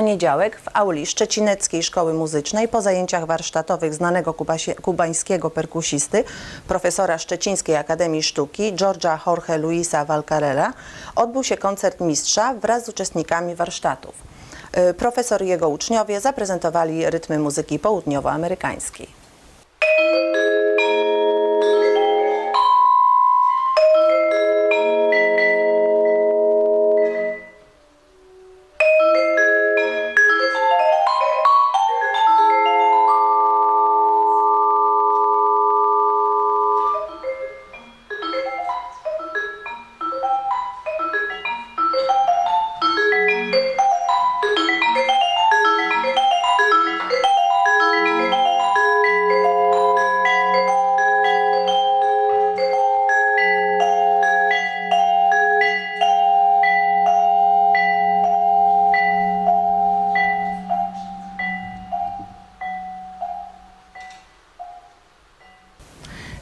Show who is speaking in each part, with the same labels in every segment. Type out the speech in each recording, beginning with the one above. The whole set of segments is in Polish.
Speaker 1: poniedziałek w auli Szczecineckiej Szkoły Muzycznej po zajęciach warsztatowych znanego kubańskiego perkusisty, profesora Szczecińskiej Akademii Sztuki Georgia Jorge Luisa Valcarela odbył się koncert mistrza wraz z uczestnikami warsztatów. Y, Profesor i jego uczniowie zaprezentowali rytmy muzyki południowoamerykańskiej.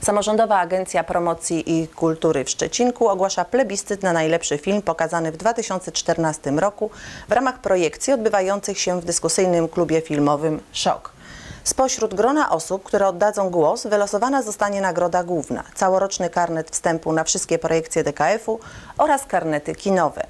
Speaker 1: Samorządowa Agencja Promocji i Kultury w Szczecinku ogłasza plebiscyt na najlepszy film pokazany w 2014 roku w ramach projekcji odbywających się w dyskusyjnym klubie filmowym Szok. Spośród grona osób, które oddadzą głos, wylosowana zostanie nagroda główna, całoroczny karnet wstępu na wszystkie projekcje DKF-u oraz karnety kinowe.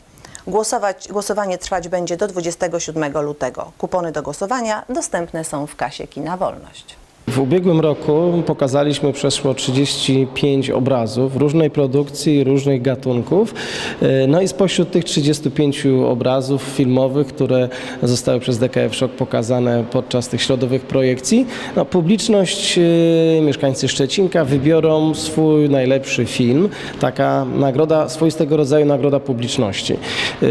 Speaker 1: Głosować, głosowanie trwać będzie do 27 lutego. Kupony do głosowania dostępne są w kasie Kina Wolność.
Speaker 2: W ubiegłym roku pokazaliśmy przeszło 35 obrazów różnej produkcji, różnych gatunków. E, No i spośród tych 35 obrazów filmowych, które zostały przez DKF Szok pokazane podczas tych środowych projekcji, no, publiczność, e, mieszkańcy Szczecinka wybiorą swój najlepszy film. Taka nagroda, swoistego rodzaju nagroda publiczności. E,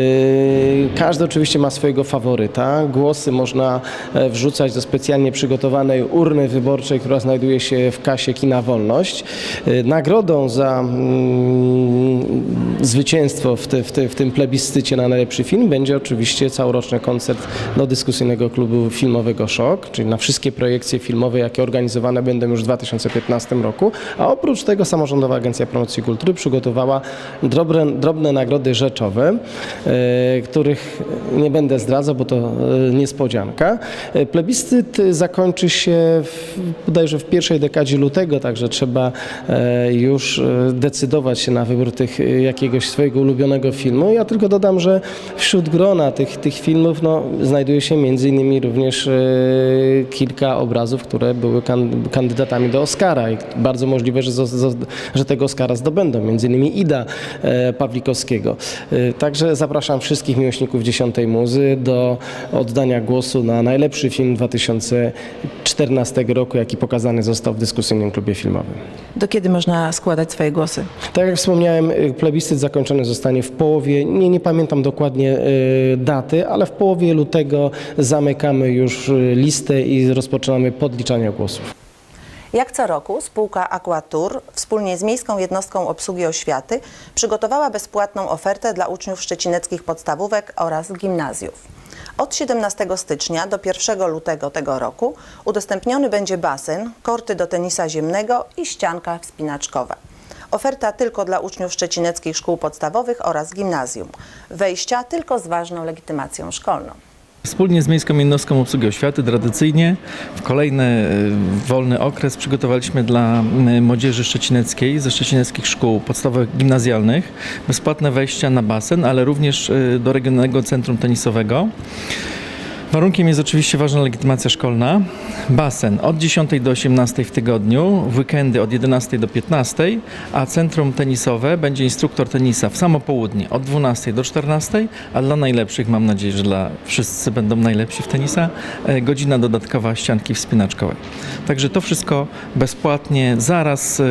Speaker 2: Każdy oczywiście ma swojego faworyta. Głosy można wrzucać do specjalnie przygotowanej urny wyborczej, która znajduje się w kasie Kina Wolność. E, Nagrodą za mm, zwycięstwo w, te, w, te, w tym plebiscycie na najlepszy film będzie oczywiście całoroczny koncert do dyskusyjnego klubu filmowego Szok, czyli na wszystkie projekcje filmowe, jakie organizowane będą już w 2015 roku. A oprócz tego Samorządowa Agencja Promocji Kultury przygotowała drobne, drobne nagrody rzeczowe, e, których nie będę zdradzał, bo to e, niespodzianka. E, Plebiscyt zakończy się w, bodajże w pierwszej dekadzie lutego, także trzeba już decydować się na wybór tych, e, jakiegoś swojego ulubionego filmu. Ja tylko dodam, że wśród grona tych, tych filmów no, znajduje się między innymi również e, kilka obrazów, które były kan- kandydatami do Oscara i bardzo możliwe, że, że tego Oscara zdobędą, między innymi Ida e, Pawlikowskiego. E, Także zapraszam wszystkich miłośników dziesiątej muzy do oddania głosu na najlepszy film 2014 roku, jaki pokazany został w dyskusyjnym klubie filmowym.
Speaker 1: Do kiedy można składać swoje głosy?
Speaker 2: Tak jak wspomniałem, y, plebiscyt zakończony zostanie w połowie, nie, nie pamiętam dokładnie y, daty, ale w połowie lutego zamykamy już y, listę i rozpoczynamy podliczanie głosów.
Speaker 1: Jak co roku spółka Aquatur wspólnie z Miejską Jednostką Obsługi Oświaty przygotowała bezpłatną ofertę dla uczniów szczecineckich podstawówek oraz gimnazjów. Od 17 stycznia do 1 lutego tego roku udostępniony będzie basen, korty do tenisa ziemnego i ścianka wspinaczkowa. Oferta tylko dla uczniów szczecineckich szkół podstawowych oraz gimnazjum. Wejścia tylko z ważną legitymacją szkolną.
Speaker 3: Wspólnie z Miejską Jednostką Obsługi Oświaty tradycyjnie w kolejny e, wolny okres przygotowaliśmy dla m, młodzieży szczecineckiej ze szczecineckich szkół podstawowych gimnazjalnych bezpłatne wejścia na basen, ale również e, do Regionalnego Centrum Tenisowego. Warunkiem jest oczywiście ważna legitymacja szkolna. Basen od 10 do 18 w tygodniu, weekendy od 11 do 15, a centrum tenisowe będzie instruktor tenisa w samo południe od 12 do 14, a dla najlepszych, mam nadzieję, że dla wszyscy będą najlepsi w tenisa, e, godzina dodatkowa ścianki wspinaczkowej. Także to wszystko bezpłatnie, zaraz e,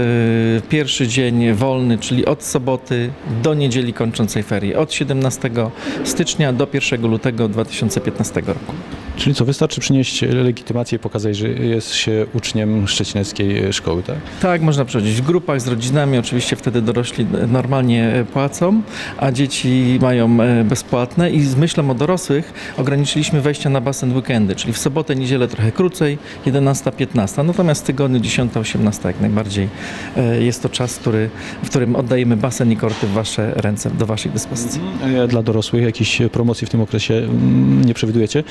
Speaker 3: pierwszy dzień wolny, czyli od soboty do niedzieli kończącej ferie, od 17 stycznia do 1 lutego 2015 roku.
Speaker 4: வணக்கம் Czyli co, wystarczy przynieść legitymację i pokazać, że jest się uczniem szczecineckiej szkoły, tak?
Speaker 3: Tak, można przychodzić w grupach z rodzinami, oczywiście wtedy dorośli normalnie płacą, a dzieci mają e, bezpłatne i z myślą o dorosłych ograniczyliśmy wejścia na basen weekendy, czyli w sobotę, niedzielę trochę krócej, 11-15, natomiast w tygodniu 10-18 jak najbardziej e, jest to czas, który, w którym oddajemy basen i korty w Wasze ręce, do Waszej dyspozycji.
Speaker 4: E, Dla dorosłych jakichś promocji w tym okresie mm, nie przewidujecie?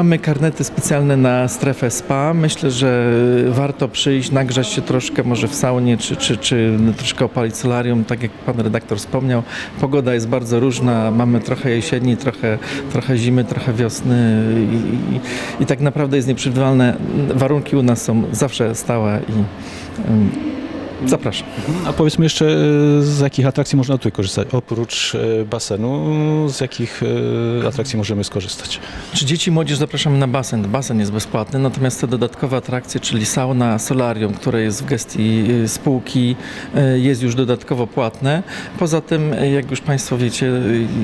Speaker 3: Mamy karnety specjalne na strefę spa. Myślę, że warto przyjść, nagrzać się troszkę może w saunie, czy, czy, czy troszkę opalić solarium, tak jak pan redaktor wspomniał. Pogoda jest bardzo różna. Mamy trochę jesieni, trochę, trochę zimy, trochę wiosny i, i, i tak naprawdę jest nieprzewidywalne. Warunki u nas są zawsze stałe i ym, zapraszam.
Speaker 4: A powiedzmy jeszcze, e, z jakich atrakcji można tutaj korzystać? Oprócz e, basenu, z jakich e, atrakcji możemy skorzystać?
Speaker 3: Czy dzieci i młodzież zapraszamy na basen? Basen jest bezpłatny, natomiast te dodatkowe atrakcje, czyli sauna, solarium, które jest w gestii spółki, jest już dodatkowo płatne. Poza tym, jak już Państwo wiecie,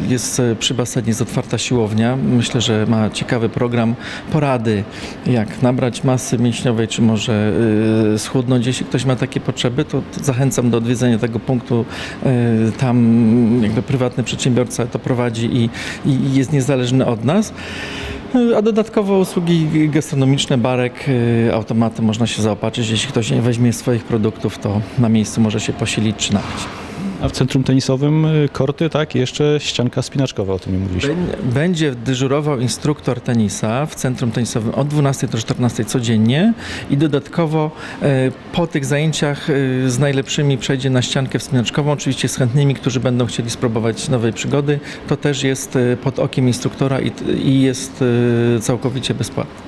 Speaker 3: jest przy basenie jest otwarta siłownia. Myślę, że ma ciekawy program porady, jak nabrać masy mięśniowej, czy może schudnąć. Jeśli ktoś ma takie potrzeby, to zachęcam do odwiedzenia tego punktu. Y, Tam jakby prywatny przedsiębiorca to prowadzi i, i jest niezależny od nas. A dodatkowo usługi gastronomiczne, barek, y, automaty można się zaopatrzyć. Jeśli ktoś nie weźmie swoich produktów, to na miejscu może się posilić czy napić.
Speaker 4: A w centrum tenisowym e, korty, tak? I jeszcze ścianka spinaczkowa, o tym nie mówiliśmy.
Speaker 3: Bę- Będzie dyżurował instruktor tenisa w centrum tenisowym od 12 do 14 codziennie i dodatkowo e, po tych zajęciach e, z najlepszymi przejdzie na ściankę wspinaczkową, oczywiście z chętnymi, którzy będą chcieli spróbować nowej przygody. To też jest e, pod okiem instruktora i, i jest całkowicie bezpłatne.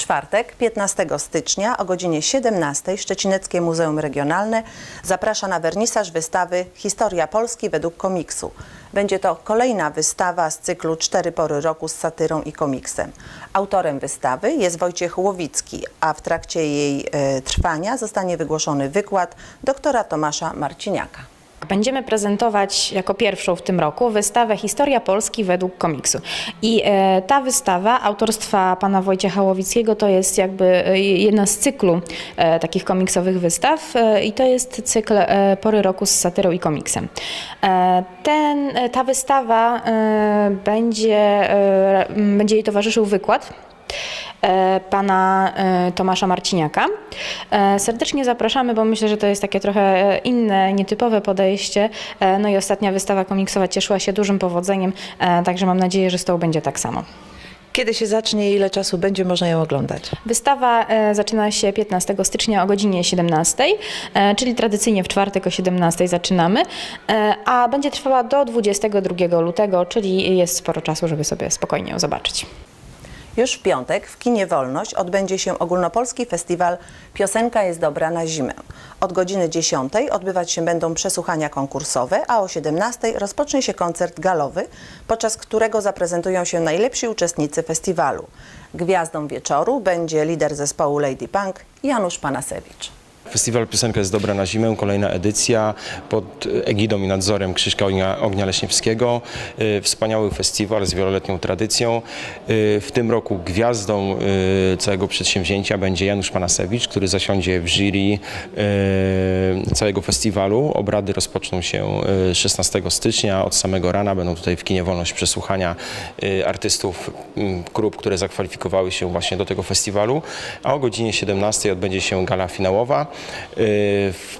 Speaker 1: Czwartek, 15 stycznia o godzinie 17 Szczecineckie Muzeum Regionalne zaprasza na wernisaż wystawy Historia Polski według komiksu. Będzie to kolejna wystawa z cyklu Cztery pory roku z satyrą i komiksem. Autorem wystawy jest Wojciech Łowicki, a w trakcie jej e, trwania zostanie wygłoszony wykład doktora Tomasza Marciniaka.
Speaker 5: Będziemy prezentować jako pierwszą w tym roku wystawę Historia Polski według komiksu. I e, ta wystawa autorstwa pana Wojciecha Łowickiego to jest jakby e, jedna z cyklu e, takich komiksowych wystaw i to jest cykl Pory roku z satyrą i komiksem. Ten, ta wystawa będzie, będzie jej towarzyszył wykład pana e, Tomasza Marciniaka. E, Serdecznie zapraszamy, bo myślę, że to jest takie trochę e, inne, nietypowe podejście. E, No i ostatnia wystawa komiksowa cieszyła się dużym powodzeniem, e, także mam nadzieję, że z tą będzie tak samo.
Speaker 1: Kiedy się zacznie i ile czasu będzie można ją oglądać?
Speaker 5: Wystawa e, zaczyna się 15 stycznia o godzinie 17, e, czyli tradycyjnie w czwartek o 17 zaczynamy, e, a będzie trwała do 22 lutego, czyli jest sporo czasu, żeby sobie spokojnie ją zobaczyć.
Speaker 1: Już w piątek w Kinie Wolność odbędzie się ogólnopolski festiwal Piosenka jest dobra na zimę. Od godziny 10 odbywać się będą przesłuchania konkursowe, a o 17 rozpocznie się koncert galowy, podczas którego zaprezentują się najlepsi uczestnicy festiwalu. Gwiazdą wieczoru będzie lider zespołu Lady Punk Janusz Panasewicz.
Speaker 6: Festiwal Piosenka jest dobra na zimę, kolejna edycja pod egidą i nadzorem Krzyśka Ognia, Leśniewskiego. Y, Wspaniały festiwal z wieloletnią tradycją. Y, W tym roku gwiazdą y, całego przedsięwzięcia będzie Janusz Panasewicz, który zasiądzie w jury całego festiwalu. Obrady rozpoczną się y, 16 stycznia, od samego rana będą tutaj w Kinie Wolność przesłuchania artystów mm, grup, które zakwalifikowały się właśnie do tego festiwalu, a o godzinie 17 odbędzie się gala finałowa,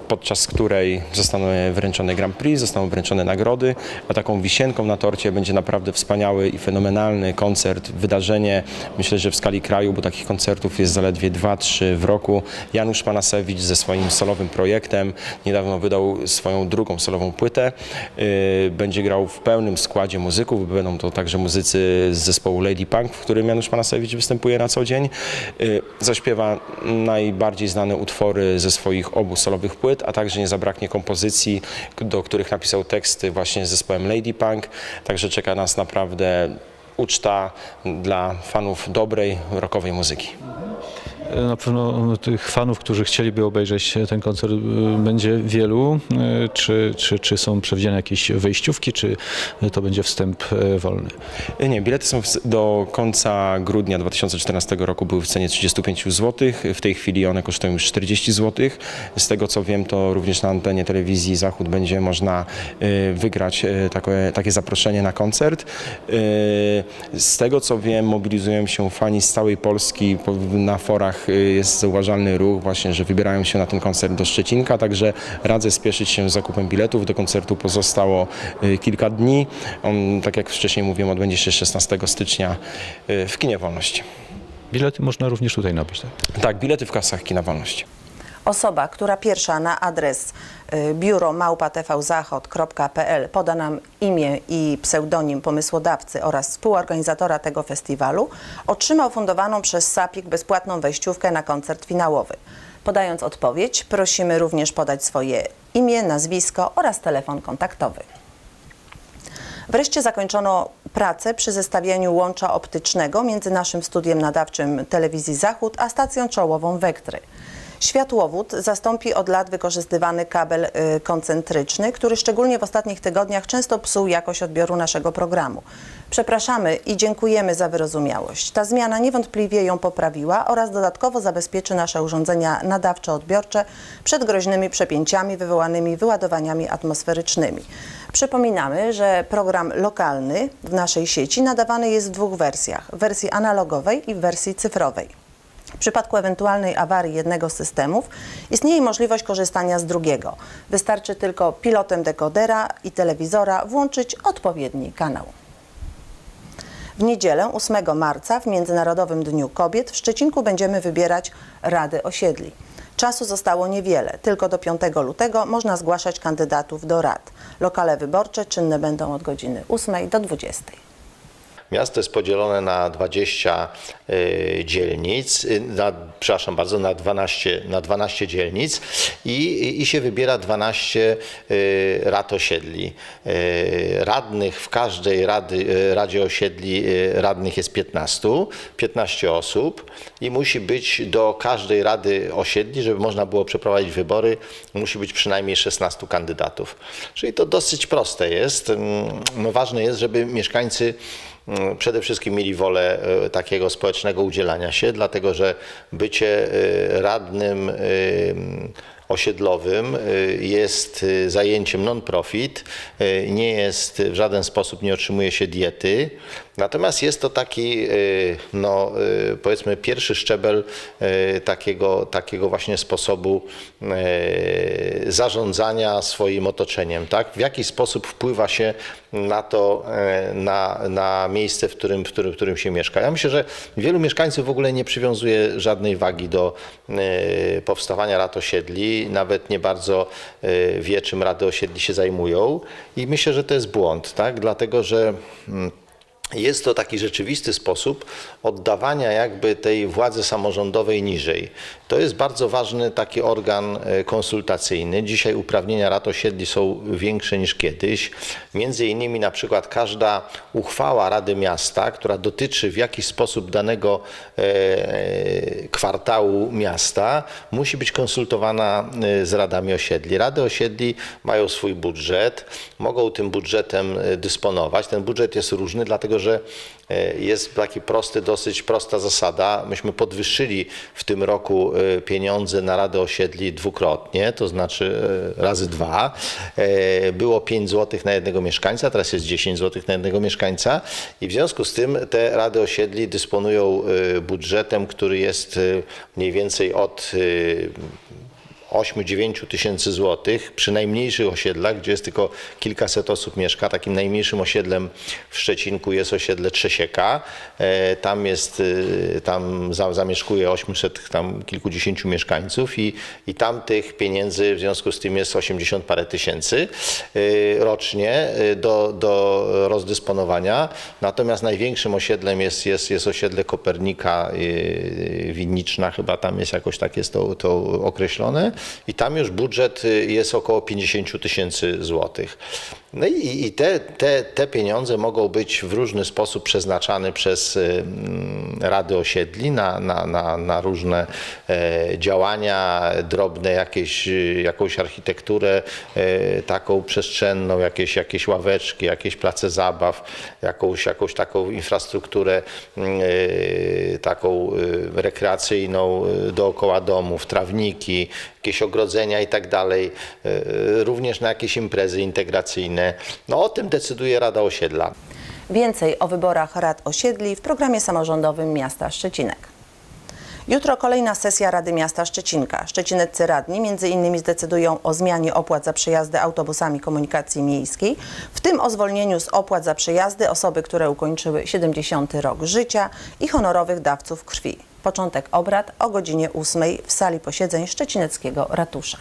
Speaker 6: podczas której zostaną wręczone Grand Prix, zostaną wręczone nagrody, a taką wisienką na torcie będzie naprawdę wspaniały i fenomenalny koncert, wydarzenie, myślę, że w skali kraju, bo takich koncertów jest zaledwie 2-3 w roku. Janusz Panasewicz ze swoim solowym projektem niedawno wydał swoją drugą solową płytę. Y, Będzie grał w pełnym składzie muzyków, będą to także muzycy z zespołu Lady Punk, w którym Janusz Panasewicz występuje na co dzień. Y, Zaśpiewa najbardziej znane utwory ze swoich obu solowych płyt, a także nie zabraknie kompozycji, do których napisał teksty właśnie z zespołem Lady Punk. Także czeka nas naprawdę uczta dla fanów dobrej, rockowej muzyki.
Speaker 4: Na pewno tych fanów, którzy chcieliby obejrzeć ten koncert, y, będzie wielu. Czy, czy, czy są przewidziane jakieś wejściówki, czy to będzie wstęp wolny?
Speaker 6: Nie, bilety są do końca grudnia 2014 roku były w cenie 35 zł. W tej chwili one kosztują już 40 zł. Z tego co wiem, to również na antenie telewizji Zachód będzie można wygrać takie, takie zaproszenie na koncert. Z tego co wiem, mobilizują się fani z całej Polski. Po- Na forach y, jest zauważalny ruch właśnie, że wybierają się na ten koncert do Szczecinka, także radzę spieszyć się z zakupem biletów. Do koncertu pozostało y, kilka dni. On, tak jak wcześniej mówiłem, odbędzie się 16 stycznia y, w Kinie Wolności.
Speaker 4: Bilety można również tutaj nabyć. Tak?
Speaker 6: Tak, bilety w kasach Kina Wolności.
Speaker 1: Osoba, która pierwsza na adres y, biuro małpatvzachod.pl poda nam imię i pseudonim pomysłodawcy oraz współorganizatora tego festiwalu, otrzyma ufundowaną przez SAPIK bezpłatną wejściówkę na koncert finałowy. Podając odpowiedź, prosimy również podać swoje imię, nazwisko oraz telefon kontaktowy. Wreszcie zakończono pracę przy zestawieniu łącza optycznego między naszym studiem nadawczym Telewizji Zachód a stacją czołową Wektry. Światłowód zastąpi od lat wykorzystywany kabel y, koncentryczny, który szczególnie w ostatnich tygodniach często psuł jakość odbioru naszego programu. Przepraszamy i dziękujemy za wyrozumiałość. Ta zmiana niewątpliwie ją poprawiła oraz dodatkowo zabezpieczy nasze urządzenia nadawczo-odbiorcze przed groźnymi przepięciami wywołanymi wyładowaniami atmosferycznymi. Przypominamy, że program lokalny w naszej sieci nadawany jest w dwóch wersjach: wersji analogowej i wersji cyfrowej. Przypadku ewentualnej awarii jednego z systemów istnieje możliwość korzystania z drugiego. Wystarczy tylko pilotem dekodera i telewizora włączyć odpowiedni kanał. W niedzielę 8 marca w Międzynarodowym Dniu Kobiet w Szczecinku będziemy wybierać Rady Osiedli. Czasu zostało niewiele, tylko do 5 lutego można zgłaszać kandydatów do rad. Lokale wyborcze czynne będą od godziny 8 do 20.
Speaker 7: Miasto jest podzielone na 20 y, dzielnic, y, na, przepraszam bardzo, na 12, na 12 dzielnic i, i się wybiera 12 y, rad osiedli. Y, radnych w każdej rady, y, Radzie Osiedli y, radnych jest 15, 15 osób i musi być do każdej Rady Osiedli, żeby można było przeprowadzić wybory, musi być przynajmniej 16 kandydatów. Czyli to dosyć proste jest. Mm, No, ważne jest, żeby mieszkańcy mm, przede wszystkim mieli wolę takiego społecznego udzielania się, dlatego że bycie e, radnym e, osiedlowym jest zajęciem non-profit, nie jest w żaden sposób, nie otrzymuje się diety, natomiast jest to taki, no, powiedzmy, pierwszy szczebel takiego, takiego właśnie sposobu zarządzania swoim otoczeniem, tak? W jaki sposób wpływa się na to, na, na miejsce, w którym, w, którym, w którym się mieszka. Ja myślę, że wielu mieszkańców w ogóle nie przywiązuje żadnej wagi do powstawania rad osiedli, nawet nie bardzo wie, czym rady osiedli się zajmują i myślę, że to jest błąd, tak? dlatego że mm, jest to taki rzeczywisty sposób oddawania jakby tej władzy samorządowej niżej. To jest bardzo ważny taki organ e, konsultacyjny. Dzisiaj uprawnienia rad osiedli są większe niż kiedyś. Między innymi na przykład każda uchwała Rady Miasta, która dotyczy w jakiś sposób danego e, kwartału miasta, musi być konsultowana e, z radami osiedli. Rady osiedli mają swój budżet, mogą tym budżetem dysponować. Ten budżet jest różny, dlatego że e, jest taki prosty, dosyć prosta zasada. Myśmy podwyższyli w tym roku e, pieniądze na Radę Osiedli dwukrotnie, to znaczy e, razy dwa. Było 5 zł na jednego mieszkańca, teraz jest 10 zł na jednego mieszkańca i w związku z tym te Rady Osiedli dysponują budżetem, który jest mniej więcej od 8-9 tysięcy złotych przy najmniejszych osiedlach, gdzie jest tylko kilkaset osób mieszka. Takim najmniejszym osiedlem w Szczecinku jest osiedle Trzesieka. E, Tam jest, e, tam za- zamieszkuje 800 tam kilkudziesięciu mieszkańców i, i tam tych pieniędzy w związku z tym jest 80 parę tysięcy e, rocznie do, do rozdysponowania. Natomiast największym osiedlem jest, jest, jest osiedle Kopernika Winniczna, chyba tam jest jakoś tak jest to, to określone i tam już budżet y, jest około 50 tysięcy złotych. No i, i te, te, te pieniądze mogą być w różny sposób przeznaczane przez y, mm, Rady Osiedli na, na, na, na różne e, działania drobne, jakieś, y, jakąś architekturę e, taką przestrzenną, jakieś, jakieś ławeczki, jakieś place zabaw, jakąś, jakąś taką infrastrukturę mm, e, taką e, rekreacyjną dookoła domów, trawniki, jakieś ogrodzenia i tak dalej, również na jakieś imprezy integracyjne. No o tym decyduje Rada Osiedla.
Speaker 1: Więcej o wyborach rad osiedli w programie samorządowym miasta Szczecinek. Jutro kolejna sesja Rady Miasta Szczecinka. Szczecineccy radni między innymi zdecydują o zmianie opłat za przejazdy autobusami komunikacji miejskiej, w tym o zwolnieniu z opłat za przejazdy osoby, które ukończyły 70 rok życia i honorowych dawców krwi. Początek obrad o godzinie 8 w sali posiedzeń Szczecineckiego Ratusza.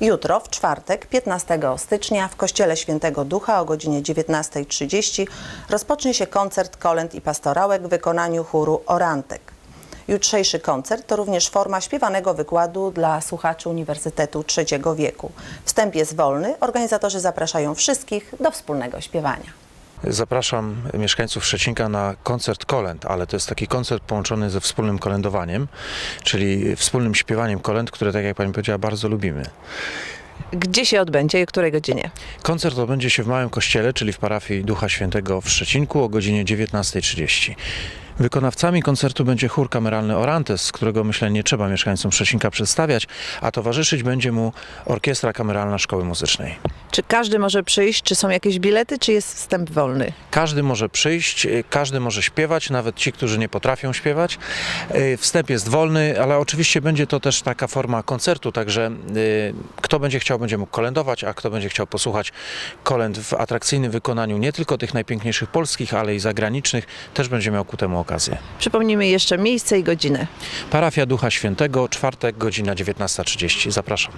Speaker 1: Jutro, w czwartek, 15 stycznia, w Kościele Świętego Ducha o godzinie 19.30 rozpocznie się koncert kolęd i pastorałek w wykonaniu chóru Orantek. Jutrzejszy koncert to również forma śpiewanego wykładu dla słuchaczy Uniwersytetu Trzeciego Wieku. Wstęp jest wolny, organizatorzy zapraszają wszystkich do wspólnego śpiewania.
Speaker 8: Zapraszam mieszkańców Szczecinka na koncert kolęd, ale to jest taki koncert połączony ze wspólnym kolędowaniem, czyli wspólnym śpiewaniem kolęd, które, tak jak Pani powiedziała, bardzo lubimy.
Speaker 1: Gdzie się odbędzie i o której godzinie?
Speaker 8: Koncert odbędzie się w Małym Kościele, czyli w parafii Ducha Świętego w Szczecinku o godzinie 19.30. Wykonawcami koncertu będzie chór kameralny Orantes, którego myślę nie trzeba mieszkańcom Szczecinka przedstawiać, a towarzyszyć będzie mu Orkiestra Kameralna Szkoły Muzycznej.
Speaker 1: Czy każdy może przyjść? Czy są jakieś bilety, czy jest wstęp wolny?
Speaker 8: Każdy może przyjść, y, każdy może śpiewać, nawet ci, którzy nie potrafią śpiewać. Y, Wstęp jest wolny, ale oczywiście będzie to też taka forma koncertu, także y, kto będzie chciał, będzie mógł kolędować, a kto będzie chciał posłuchać kolęd w atrakcyjnym wykonaniu nie tylko tych najpiękniejszych polskich, ale i zagranicznych, też będzie miał ku temu okazję.
Speaker 1: Przypomnijmy jeszcze miejsce i godzinę.
Speaker 8: Parafia Ducha Świętego, czwartek, godzina 19.30. Zapraszam.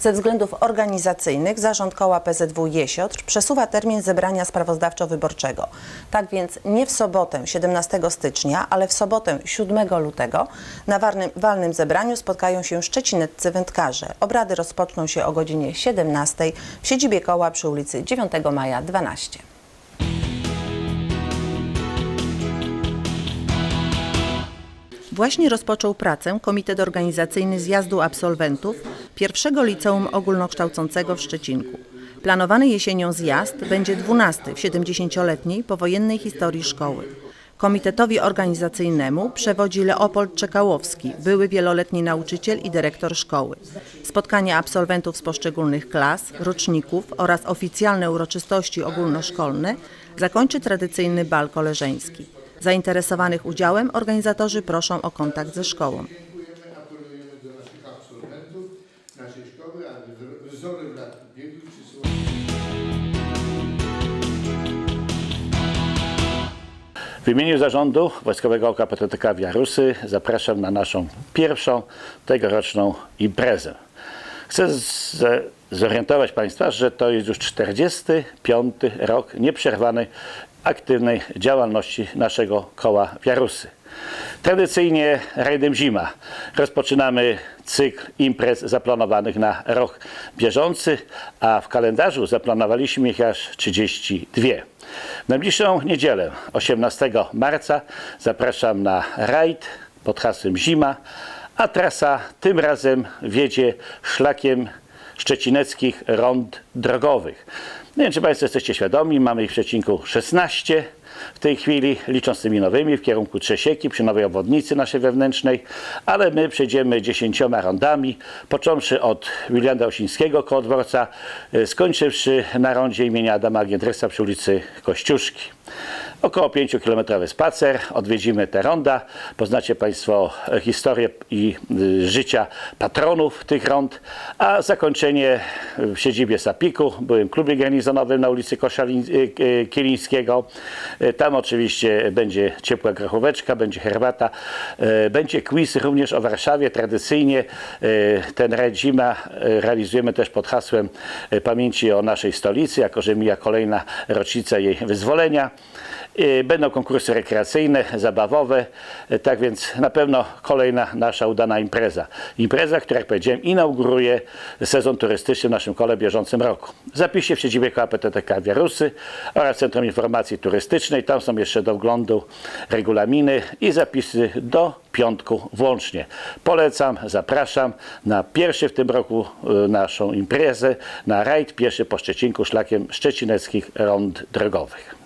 Speaker 1: Ze względów organizacyjnych Zarząd Koła PZW Jesiotr przesuwa termin zebrania sprawozdawczo-wyborczego. Tak więc nie w sobotę 17 stycznia, ale w sobotę 7 lutego na warnym, walnym zebraniu spotkają się szczecineccy wędkarze. Obrady rozpoczną się o godzinie 17 w siedzibie koła przy ulicy 9 Maja 12. Właśnie rozpoczął pracę Komitet Organizacyjny Zjazdu Absolwentów pierwszego liceum ogólnokształcącego w Szczecinku. Planowany jesienią zjazd będzie 12 w 70-letniej powojennej historii szkoły. Komitetowi organizacyjnemu przewodzi Leopold Czekałowski, były wieloletni nauczyciel i dyrektor szkoły. Spotkania absolwentów z poszczególnych klas, roczników oraz oficjalne uroczystości ogólnoszkolne zakończy tradycyjny bal koleżeński. Zainteresowanych udziałem organizatorzy proszą o kontakt ze szkołą.
Speaker 9: W imieniu zarządu Wojskowego Oka PTTK Wiarusy zapraszam na naszą pierwszą tegoroczną imprezę. Chcę z, zorientować Państwa, że to jest już 45 rok nieprzerwanej aktywnej działalności naszego koła Wiarusy. Tradycyjnie rajdem zima rozpoczynamy cykl imprez zaplanowanych na rok bieżący, a w kalendarzu zaplanowaliśmy ich aż 32. W najbliższą niedzielę, 18 marca, zapraszam na rajd pod hasłem Zima, a trasa tym razem wiedzie szlakiem szczecineckich rond drogowych. Nie wiem, czy Państwo jesteście świadomi, mamy ich w Szczecinku 16 w tej chwili, licząc tymi nowymi, w kierunku Trzesieki, przy nowej obwodnicy naszej wewnętrznej, ale my przejdziemy dziesięcioma rondami, począwszy od Willianda Osińskiego koło dworca, y, skończywszy na rondzie imienia Adama Giędresa przy ulicy Kościuszki. Około 5-kilometrowy spacer, odwiedzimy te ronda, poznacie Państwo historię i y, życia patronów tych rond, a zakończenie w siedzibie Sapiku, byłym klubie garnizonowym na ulicy Koszalin, y, y, Kielińskiego. Y, Tam oczywiście będzie ciepła grochóweczka, będzie herbata, y, będzie quiz również o Warszawie. Tradycyjnie y, ten rajd zima y, realizujemy też pod hasłem y, pamięci o naszej stolicy, jako że mija kolejna rocznica jej wyzwolenia. Będą konkursy rekreacyjne, zabawowe, y, tak więc na pewno kolejna nasza udana impreza. Impreza, która jak powiedziałem inauguruje sezon turystyczny w naszym kole w bieżącym roku. Zapiszcie w siedzibie koła PTTK Wiarusy oraz Centrum Informacji Turystycznej. Tam są jeszcze do wglądu regulaminy i zapisy do piątku włącznie. Polecam, zapraszam na pierwszy w tym roku y, naszą imprezę, na rajd pieszy po Szczecinku szlakiem szczecineckich rond drogowych.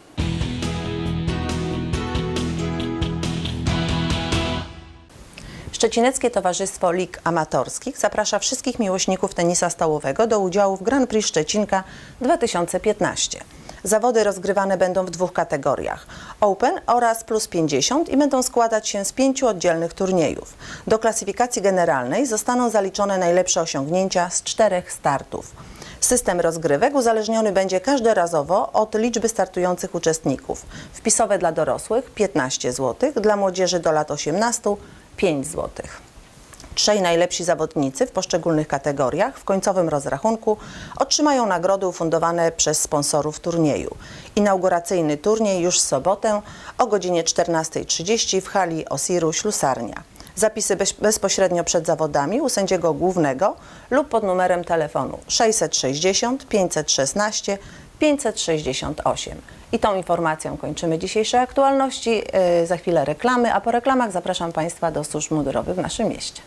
Speaker 1: Szczecineckie Towarzystwo Lig Amatorskich zaprasza wszystkich miłośników tenisa stołowego do udziału w Grand Prix Szczecinka 2015. Zawody rozgrywane będą w dwóch kategoriach: Open oraz plus 50 i będą składać się z pięciu oddzielnych turniejów. Do klasyfikacji generalnej zostaną zaliczone najlepsze osiągnięcia z czterech startów. System rozgrywek uzależniony będzie każdorazowo od liczby startujących uczestników. Wpisowe dla dorosłych 15 zł, dla młodzieży do lat 18 5 zł. Trzej najlepsi zawodnicy w poszczególnych kategoriach w końcowym rozrachunku otrzymają nagrody ufundowane przez sponsorów turnieju. Inauguracyjny turniej już w sobotę o godzinie 14.30 w hali Osiru Ślusarnia. Zapisy bez, bezpośrednio przed zawodami u sędziego głównego lub pod numerem telefonu 660 516 568. I tą informacją kończymy dzisiejsze aktualności. Yy, za chwilę reklamy, a po reklamach zapraszam Państwa do służb mundurowych w naszym mieście.